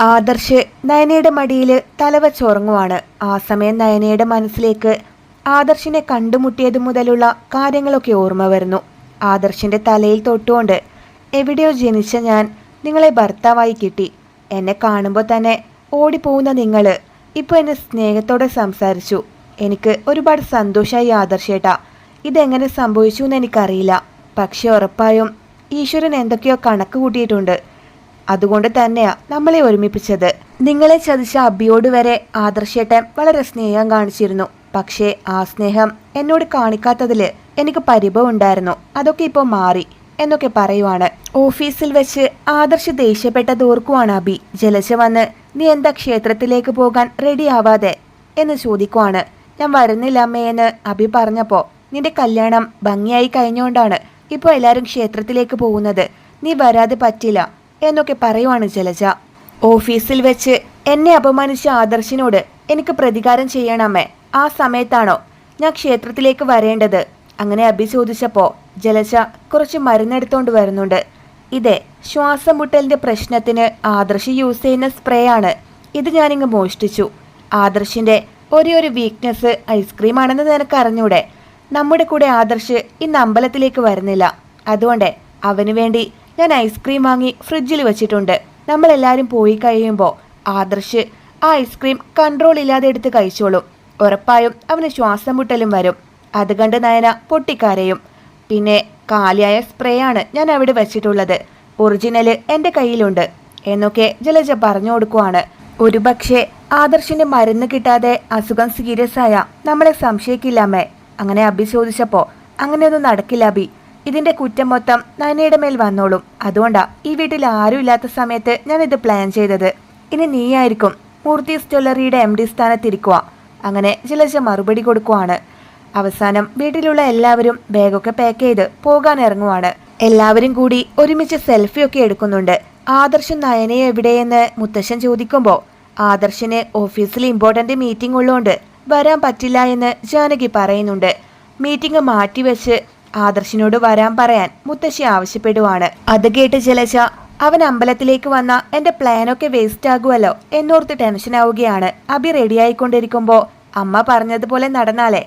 ആദർശ് നയനയുടെ മടിയിൽ തലവച്ചോറങ്ങുവാണ്. ആ സമയം നയനയുടെ മനസ്സിലേക്ക് ആദർശിനെ കണ്ടുമുട്ടിയതു മുതലുള്ള കാര്യങ്ങളൊക്കെ ഓർമ്മ വരുന്നു. ആദർശിന്റെ തലയിൽ തൊട്ടുകൊണ്ട് എവിടെയോ ജനിച്ച ഞാൻ നിങ്ങളെ ഭർത്താവായി കിട്ടി. എന്നെ കാണുമ്പോൾ തന്നെ ഓടിപ്പോകുന്ന നിങ്ങൾ ഇപ്പോൾ എന്നെ സ്നേഹത്തോടെ സംസാരിച്ചു. എനിക്ക് ഒരുപാട് സന്തോഷമായി ആദർശേട്ടാ. ഇതെങ്ങനെ സംഭവിച്ചു എന്ന് എനിക്കറിയില്ല. പക്ഷേ ഉറപ്പായും ഈശ്വരൻ എന്തൊക്കെയോ കണക്ക് കൂട്ടിയിട്ടുണ്ട്. അതുകൊണ്ട് തന്നെയാ നമ്മളെ ഒരുമിപ്പിച്ചത്. നിങ്ങളെ ചതിച്ച അബിയോട് വരെ ആദർശേട്ടൻ വളരെ സ്നേഹം കാണിച്ചിരുന്നു. പക്ഷേ ആ സ്നേഹം എന്നോട് കാണിക്കാത്തതിൽ എനിക്ക് പരിഭവം ഉണ്ടായിരുന്നു. അതൊക്കെ ഇപ്പോൾ മാറി എന്നൊക്കെ പറയുവാണ്. ഓഫീസിൽ വെച്ച് ആദർശ് ദേഷ്യപ്പെട്ടത് ഓർക്കുവാണ് അബി. ജലജ വന്ന് നീ എന്താ ക്ഷേത്രത്തിലേക്ക് പോകാൻ റെഡി ആവാതെ? എന്ന് ചോദിക്കുവാണ്. ഞാൻ വരുന്നില്ല അമ്മയെന്ന് അബി പറഞ്ഞപ്പോൾ നിന്റെ കല്യാണം ഭംഗിയായി കഴിഞ്ഞുകൊണ്ടാണ് ഇപ്പോൾ എല്ലാവരും ക്ഷേത്രത്തിലേക്ക് പോകുന്നത്. നീ വരാതെ പറ്റില്ല. എന്നൊക്കെ പറയുവാണ് ജലജ. ഓഫീസിൽ വെച്ച് എന്നെ അപമാനിച്ച ആദർശിനോട് എനിക്ക് പ്രതികാരം ചെയ്യണമേ ആ സമയത്താണോ ഞാൻ ക്ഷേത്രത്തിലേക്ക് വരേണ്ടത്? അങ്ങനെ അഭി ചോദിച്ചപ്പോ ജലജ കുറച്ച് മരുന്നെടുത്തോണ്ട് വരുന്നുണ്ട്. ഇതെ ശ്വാസം മുട്ടലിന്റെ പ്രശ്നത്തിന് ആദർശ് യൂസ് ചെയ്യുന്ന സ്പ്രേ ആണ്. ഇത് ഞാനിങ്ങ് മോഷ്ടിച്ചു. ആദർശിന്റെ ഒരേ ഒരു വീക്ക്നെസ് ഐസ്ക്രീം ആണെന്ന് നിനക്ക് അറിഞ്ഞൂടെ? നമ്മുടെ കൂടെ ആദർശ് ഇന്ന് അമ്പലത്തിലേക്ക് വരുന്നില്ല. അതുകൊണ്ട് അവന് വേണ്ടി ഞാൻ ഐസ്ക്രീം വാങ്ങി ഫ്രിഡ്ജിൽ വെച്ചിട്ടുണ്ട്. നമ്മളെല്ലാവരും പോയി കഴിയുമ്പോൾ ആദർശ് ആ ഐസ്ക്രീം കൺട്രോൾ ഇല്ലാതെ എടുത്ത് കഴിച്ചോളും. ഉറപ്പായും അവന് ശ്വാസം മുട്ടലും വരും. അത് കണ്ട് നയന പൊട്ടിക്കാരയും. പിന്നെ കാലിയായ സ്പ്രേ ആണ് ഞാൻ അവിടെ വെച്ചിട്ടുള്ളത്. ഒറിജിനൽ എന്റെ കയ്യിലുണ്ട്. എന്നൊക്കെ ജലജ പറഞ്ഞു കൊടുക്കുവാണ്. ഒരുപക്ഷെ ആദർശിന്റെ മരുന്ന് കിട്ടാതെ അസുഖം സീരിയസ് ആയ നമ്മളെ സംശയിക്കില്ലാമേ അങ്ങനെ അഭി ചോദിച്ചപ്പോ അങ്ങനെയൊന്നും നടക്കില്ല അബി ഇതിന്റെ കുറ്റം മൊത്തം നനയുടെ മേൽ വന്നോളും. അതുകൊണ്ടാ ഈ വീട്ടിൽ ആരും ഇല്ലാത്ത സമയത്ത് ഞാൻ ഇത് പ്ലാൻ ചെയ്തത്. ഇനി നീയായിരിക്കും മൂർത്തി ജ്വല്ലറിയുടെ എം ഡി സ്ഥാനത്തിരിക്കുക അങ്ങനെ ചിലച്ച മറുപടി കൊടുക്കുവാണ്. അവസാനം വീട്ടിലുള്ള എല്ലാവരും ബാഗൊക്കെ പാക്ക് ചെയ്ത് പോകാൻ ഇറങ്ങുവാണ്. എല്ലാവരും കൂടി ഒരുമിച്ച് സെൽഫിയൊക്കെ എടുക്കുന്നുണ്ട്. ആദർശൻ നയനയെ എവിടെയെന്ന് മുത്തശ്ശൻ ചോദിക്കുമ്പോൾ ആദർശന് ഓഫീസിൽ ഇമ്പോർട്ടന്റ് മീറ്റിംഗ് ഉള്ളതുകൊണ്ട് വരാൻ പറ്റില്ല എന്ന് ജാനകി പറയുന്നുണ്ട്. മീറ്റിംഗ് മാറ്റിവെച്ച് ആദർശിനോട് വരാൻ പറയാൻ മുത്തശ്ശി ആവശ്യപ്പെടുവാണ്. അത് കേട്ട് ജലജ അവൻ അമ്പലത്തിലേക്ക് വന്ന എന്റെ പ്ലാനൊക്കെ വേസ്റ്റ് ആകുമല്ലോ എന്നോർത്ത് ടെൻഷൻ ആവുകയാണ്. അഭി റെഡിയായിക്കൊണ്ടിരിക്കുമ്പോ അമ്മ പറഞ്ഞതുപോലെ നടന്നാലേ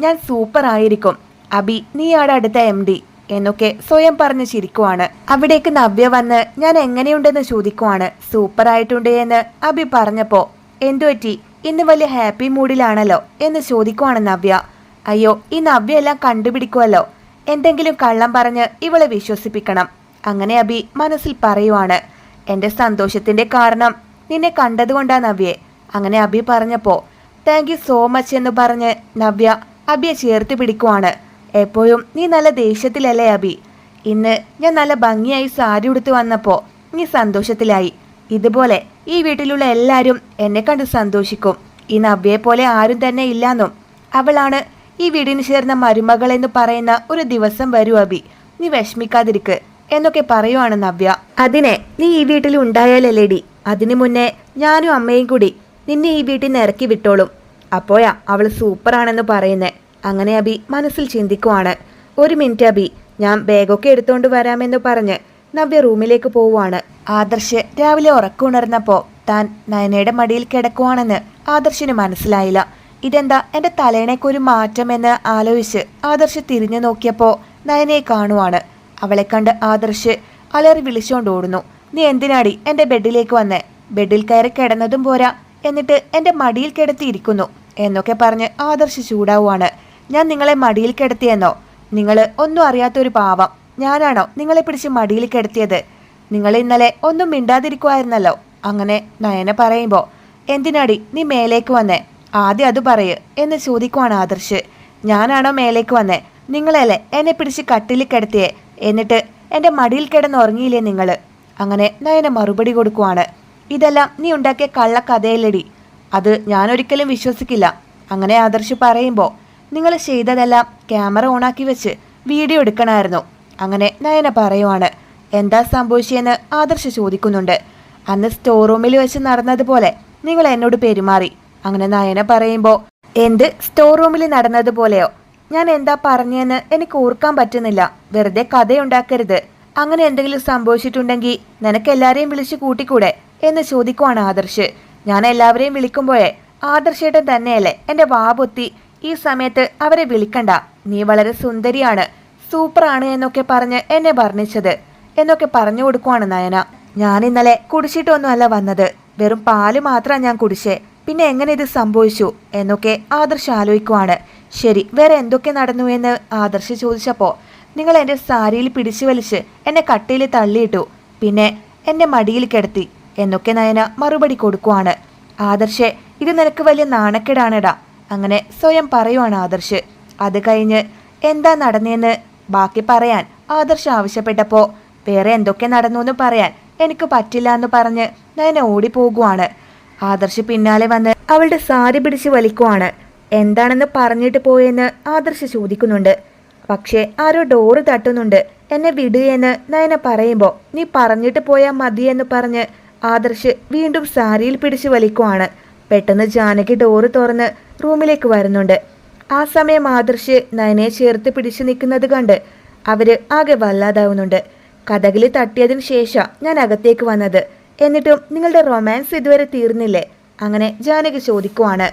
ഞാൻ സൂപ്പർ ആയിരിക്കും. അബി നീയാടെ അടുത്ത എം ഡി എന്നൊക്കെ സ്വയം പറഞ്ഞ് ചിരിക്കുവാണ്. അവിടേക്ക് നവ്യ വന്ന് ഞാൻ എങ്ങനെയുണ്ടെന്ന് ചോദിക്കുവാണ്. സൂപ്പർ ആയിട്ടുണ്ട് എന്ന് അബി പറഞ്ഞപ്പോ എന്തുപറ്റി ഇന്ന് വലിയ ഹാപ്പി മൂഡിലാണല്ലോ എന്ന് ചോദിക്കുവാണ് നവ്യ. അയ്യോ ഈ നവ്യ എല്ലാം കണ്ടുപിടിക്കുമല്ലോ എന്തെങ്കിലും കള്ളം പറഞ്ഞ് ഇവളെ വിശ്വസിപ്പിക്കണം. അങ്ങനെ അബി മനസ്സിൽ പറയുവാണ്. എന്റെ സന്തോഷത്തിന്റെ കാരണം നിന്നെ കണ്ടതുകൊണ്ടാണ് നവ്യെ അങ്ങനെ അബി പറഞ്ഞപ്പോ താങ്ക് യു സോ മച്ച് എന്ന് പറഞ്ഞ് നവ്യ അബിയെ ചേർത്ത് പിടിക്കുവാണ്. എപ്പോഴും നീ നല്ല ദേഷ്യത്തിലല്ലേ അബി? ഇന്ന് ഞാൻ നല്ല ഭംഗിയായി സാരി ഉടുത്ത് വന്നപ്പോ നീ സന്തോഷത്തിലായി. ഇതുപോലെ ഈ വീട്ടിലുള്ള എല്ലാരും എന്നെ കണ്ട് സന്തോഷിക്കും. ഈ നവ്യയെ പോലെ ആരും തന്നെ ഇല്ലാന്നും അവളാണ് ഈ വീടിന് ചേർന്ന മരുമകൾ എന്ന് പറയുന്ന ഒരു ദിവസം വരൂ അബി നീ വിഷമിക്കാതിരിക്ക്. എന്നൊക്കെ പറയുവാണ് നവ്യ. അതിനെ നീ ഈ വീട്ടിൽ ഉണ്ടായാലല്ലേടി? അതിനു മുന്നേ ഞാനും അമ്മയും കൂടി നിന്നെ ഈ വീട്ടിൽ നിന്ന് ഇറക്കി വിട്ടോളും. അപ്പോഴാ അവൾ സൂപ്പറാണെന്ന് പറയുന്നേ. അങ്ങനെ അബി മനസ്സിൽ ചിന്തിക്കുവാണ്. ഒരു മിനിറ്റ് അബി ഞാൻ ബാഗൊക്കെ എടുത്തുകൊണ്ട് വരാമെന്ന് പറഞ്ഞ് നവ്യ റൂമിലേക്ക് പോവുകയാണ് ആദർശ് രാവിലെ ഉറക്കുണർന്നപ്പോൾ താൻ നയനയുടെ മടിയിൽ കിടക്കുവാണെന്ന് ആദർശിന് മനസ്സിലായില്ല. ഇതെന്താ എന്റെ തലേണയ്ക്ക് ഒരു മാറ്റമെന്ന് ആലോചിച്ച് ആദർശ് തിരിഞ്ഞു നോക്കിയപ്പോൾ നയനയെ കാണുവാണ്. അവളെ കണ്ട് ആദർശ് അലറി വിളിച്ചുകൊണ്ടോടുന്നു നീ എന്തിനാടി എന്റെ ബെഡിലേക്ക് വന്നേ? ബെഡിൽ കയറി കിടന്നതും പോരാ. എന്നിട്ട് എന്റെ മടിയിൽ കിടത്തിയിരിക്കുന്നു. എന്നൊക്കെ പറഞ്ഞ് ആദർശ് ചൂടാവുകയാണ് ഞാൻ നിങ്ങളെ മടിയിൽ കിടത്തിയെന്നോ? നിങ്ങൾ ഒന്നും അറിയാത്തൊരു പാവം. ഞാനാണോ നിങ്ങളെ പിടിച്ച് മടിയിൽ കിടത്തിയത്? നിങ്ങൾ ഇന്നലെ ഒന്നും മിണ്ടാതിരിക്കുമായിരുന്നല്ലോ അങ്ങനെ നയന പറയുമ്പോൾ എന്തിനാടി നീ മേലേക്ക് വന്നേ? ആദ്യം അത് പറയ് എന്ന് ചോദിക്കുവാണ് ആദർശ്. ഞാനാണോ മേലേക്ക് വന്നേ? നിങ്ങളല്ലേ എന്നെ പിടിച്ച് കട്ടിലിൽ കിടത്തിയേ? എന്നിട്ട് എന്റെ മടിയിൽ കിടന്ന് ഉറങ്ങിയില്ലേ നിങ്ങൾ അങ്ങനെ നയന മറുപടി കൊടുക്കുവാണ്. ഇതെല്ലാം നീ ഉണ്ടാക്കിയ കള്ള അത് ഞാനൊരിക്കലും വിശ്വസിക്കില്ല. അങ്ങനെ ആദർശ് പറയുമ്പോൾ നിങ്ങൾ ചെയ്തതെല്ലാം ക്യാമറ ഓണാക്കി വെച്ച് വീഡിയോ എടുക്കണമായിരുന്നു അങ്ങനെ നയന പറയുവാണ്. എന്താ സംഭവിച്ചതെന്ന് ആദർശ് ചോദിക്കുന്നുണ്ട്. അന്ന് സ്റ്റോർ റൂമിൽ വെച്ച് നടന്നതുപോലെ നിങ്ങൾ എന്നോട് പെരുമാറി. അങ്ങനെ നയന പറയുമ്പോൾ എന്ത്? സ്റ്റോർ റൂമിൽ നടന്നതുപോലെയോ ഞാൻ എന്താ പറഞ്ഞെന്ന് എനിക്ക് ഓർക്കാൻ പറ്റുന്നില്ല. വെറുതെ കഥയുണ്ടാക്കരുത്. അങ്ങനെ എന്തെങ്കിലും സംഭവിച്ചിട്ടുണ്ടെങ്കിൽ നിനക്ക് എല്ലാരെയും വിളിച്ച് കൂട്ടിക്കൂടെ? എന്ന് ചോദിക്കുവാണ് ആദർശ്. ഞാൻ എല്ലാവരെയും വിളിക്കുമ്പോഴേ ആദർശേട്ടൻ തന്നെയല്ലേ എന്റെ വാപൊത്തി ഈ സമയത്ത് അവരെ വിളിക്കണ്ട. നീ വളരെ സുന്ദരിയാണ്. സൂപ്പറാണ് എന്നൊക്കെ പറഞ്ഞ് എന്നെ വർണിച്ചത്. എന്നൊക്കെ പറഞ്ഞു കൊടുക്കുവാണ് നയന. ഞാൻ ഇന്നലെ കുടിച്ചിട്ടൊന്നുമല്ല വന്നത്. വെറും പാൽ മാത്രമാണ് ഞാൻ കുടിച്ചേ. പിന്നെ എങ്ങനെ ഇത് സംഭവിച്ചു എന്നൊക്കെ ആദർശ് ആലോചിക്കുവാണ്. ശരി വേറെ എന്തൊക്കെ നടന്നു എന്ന് ആദർശ് ചോദിച്ചപ്പോൾ നിങ്ങൾ എന്റെ സാരിയിൽ പിടിച്ചു വലിച്ച് എന്നെ കട്ടയിൽ തള്ളിയിട്ടു പിന്നെ എന്നെ മടിയിൽ കിടത്തി എന്നൊക്കെ നയന മറുപടി കൊടുക്കുവാണ്. ആദർശെ ഇത് നിനക്ക് വലിയ നാണക്കേടാണെടാ അങ്ങനെ സ്വയം പറയുവാണ് ആദർശ്. അത് കഴിഞ്ഞ് എന്താ നടന്നേന്ന് ബാക്കി പറയാൻ ആദർശ് ആവശ്യപ്പെട്ടപ്പോൾ വേറെ എന്തൊക്കെ നടന്നു എന്ന് പറയാൻ എനിക്ക് പറ്റില്ല എന്ന് പറഞ്ഞ് നയന ഓടിപ്പോകുവാണ്. ആദർശ് പിന്നാലെ വന്ന് അവളുടെ സാരി പിടിച്ച് വലിക്കുവാണ്. എന്താണെന്ന് പറഞ്ഞിട്ട് പോയെന്ന് ആദർശ് ചോദിക്കുന്നുണ്ട്. പക്ഷേ ആരോ ഡോറ് തട്ടുന്നുണ്ട്. എന്നെ വിടുകയെന്ന് നയന പറയുമ്പോൾ നീ പറഞ്ഞിട്ട് പോയാൽ മതിയെന്ന് പറഞ്ഞ് ആദർശ് വീണ്ടും സാരിയിൽ പിടിച്ച് വലിക്കുവാണ്. പെട്ടെന്ന് ജാനകി ഡോറ് തുറന്ന് റൂമിലേക്ക് വരുന്നുണ്ട്. ആ സമയം ആദർശ് നയനയെ ചേർത്ത് പിടിച്ചു നിൽക്കുന്നത് കണ്ട് അവർ ആകെ വല്ലാതാവുന്നുണ്ട്. കഥകളി തട്ടിയതിന് ശേഷം ഞാൻ അകത്തേക്ക് വന്നത്. എന്നിട്ടും നിങ്ങളുടെ റൊമാൻസ് ഇതുവരെ തീർന്നില്ലേ? അങ്ങനെ ജാനകി ചോദിക്കുവാണ്.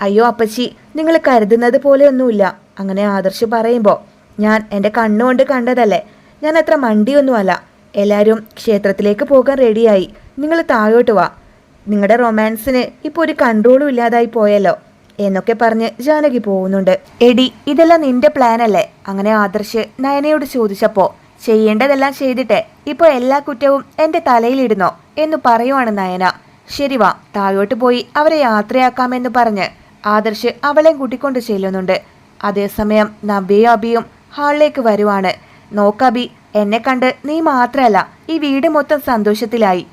അയ്യോ അപ്പച്ചി നിങ്ങൾ കരുതുന്നത് പോലെയൊന്നുമില്ല അങ്ങനെ ആദർശ് പറയുമ്പോൾ ഞാൻ എന്റെ കണ്ണുകൊണ്ട് കണ്ടതല്ലേ ഞാൻ അത്ര മണ്ടിയൊന്നുമല്ല. എല്ലാവരും ക്ഷേത്രത്തിലേക്ക് പോകാൻ റെഡിയായി. നിങ്ങൾ താഴോട്ട് വാ. നിങ്ങളുടെ റൊമാൻസിന് ഇപ്പോൾ ഒരു കൺട്രോളും ഇല്ലാതായി പോയല്ലോ എന്നൊക്കെ പറഞ്ഞ് ജാനകി പോകുന്നുണ്ട്. എടി ഇതെല്ലാം നിന്റെ പ്ലാനല്ലേ അങ്ങനെ ആദർശ് നയനയോട് ചോദിച്ചപ്പോ ചെയ്യേണ്ടതെല്ലാം ചെയ്തിട്ടെ ഇപ്പോൾ എല്ലാ കുറ്റവും എന്റെ തലയിലിടുന്നോ എന്ന് പറയുവാണ് നയന. ശരി വാ താഴോട്ട് പോയി അവരെ യാത്രയാക്കാമെന്ന് പറഞ്ഞ് ആദർശ് അവളെയും കൂട്ടിക്കൊണ്ട് ചെല്ലുന്നുണ്ട്. അതേസമയം നവ്യയും അബിയും ഹാളിലേക്ക് വരുവാണ്. നോക്കബി എന്നെ കണ്ട് നീ മാത്രമല്ല ഈ വീട് മൊത്തം സന്തോഷത്തിലായി.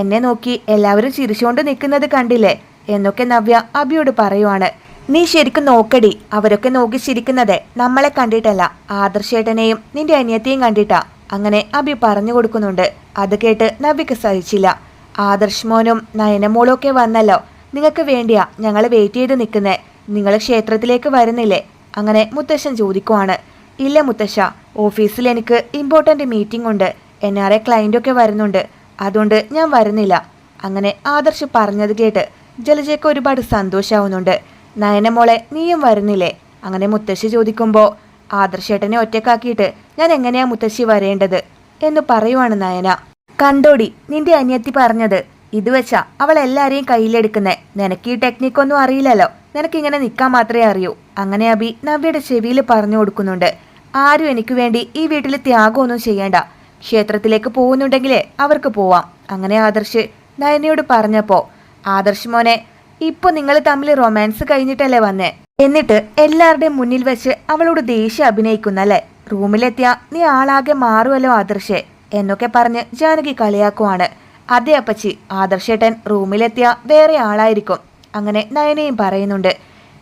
എന്നെ നോക്കി എല്ലാവരും ചിരിച്ചുകൊണ്ട് നിൽക്കുന്നത് കണ്ടില്ലേ? എന്നൊക്കെ നവ്യ അബിയോട് പറയുവാണ്. നീ ശരിക്കും നോക്കടി. അവരൊക്കെ നോക്കി ചിരിക്കുന്നത് നമ്മളെ കണ്ടിട്ടല്ല. ആദർശേട്ടനെയും നിന്റെ അനിയത്തെയും കണ്ടിട്ടാ. അങ്ങനെ അബി പറഞ്ഞു കൊടുക്കുന്നുണ്ട്. അത് കേട്ട് നബിക്ക് സഹിച്ചില്ല. ആദർശ് മോനും നയനമോളും ഒക്കെ വന്നല്ലോ. നിങ്ങൾക്ക് വേണ്ടിയാ ഞങ്ങൾ വെയിറ്റ് ചെയ്ത് നിൽക്കുന്നേ. നിങ്ങൾ ക്ഷേത്രത്തിലേക്ക് വരുന്നില്ലേ? അങ്ങനെ മുത്തശ്ശൻ ചോദിക്കുവാണ്. ഇല്ല മുത്തശ്ശ ഓഫീസിൽ എനിക്ക് ഇമ്പോർട്ടന്റ് മീറ്റിംഗ് ഉണ്ട്. എൻ ആർ എ ക്ലയന്റൊക്കെ വരുന്നുണ്ട്. അതുകൊണ്ട് ഞാൻ വരുന്നില്ല. അങ്ങനെ ആദർശ് പറഞ്ഞത് കേട്ട് ജലജയ്ക്ക് ഒരുപാട് സന്തോഷാവുന്നുണ്ട്. നയനമോളെ നീയും വരുന്നില്ലേ? അങ്ങനെ മുത്തശ്ശി ചോദിക്കുമ്പോൾ ആദർശേട്ടനെ ഒറ്റക്കാക്കിയിട്ട് ഞാൻ എങ്ങനെയാ മുത്തശ്ശി വരേണ്ടത്? എന്ന് പറയുവാണ് നയന. കണ്ടോടി നിന്റെ അനിയത്തി പറഞ്ഞത്. ഇത് വെച്ചാ അവൾ എല്ലാരെയും കയ്യിലെടുക്കുന്നേ. നിനക്ക് ഈ ടെക്നിക്കൊന്നും അറിയില്ലല്ലോ. നിനക്ക് ഇങ്ങനെ നിൽക്കാൻ മാത്രമേ അറിയൂ. അങ്ങനെ അബി നവ്യയുടെ ചെവിയിൽ പറഞ്ഞു കൊടുക്കുന്നുണ്ട്. ആരും എനിക്ക് വേണ്ടി ഈ വീട്ടിൽ ത്യാഗമൊന്നും ചെയ്യേണ്ട. ക്ഷേത്രത്തിലേക്ക് പോകുന്നുണ്ടെങ്കിലേ അവർക്ക് പോവാം. അങ്ങനെ ആദർശ് നയനയോട് പറഞ്ഞപ്പോ ആദർശ് മോനെ ഇപ്പൊ നിങ്ങൾ തമ്മിൽ റൊമാൻസ് കഴിഞ്ഞിട്ടല്ലേ വന്നേ? എന്നിട്ട് എല്ലാവരുടെയും മുന്നിൽ വെച്ച് അവളോട് ദേഷ്യം അഭിനയിക്കുന്നല്ലേ? റൂമിലെത്തിയ നീ ആളാകെ മാറുമല്ലോ ആദർശേ എന്നൊക്കെ പറഞ്ഞ് ജാനകി കളിയാക്കുവാണ്. അതെ അപ്പച്ചി ആദർശേട്ടൻ റൂമിലെത്തിയ വേറെ ആളായിരിക്കും. അങ്ങനെ നയനയും പറയുന്നുണ്ട്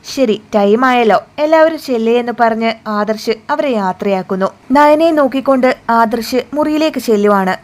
ശരി ടൈം ആയല്ലോ എല്ലാവരും ചെല്ലേ എന്ന് പറഞ്ഞ് ആദർശ് അവരെ യാത്രയാക്കുന്നു. നയനയെ നോക്കിക്കൊണ്ട് ആദർശ് മുറിയിലേക്ക് ചെല്ലുവാണ്.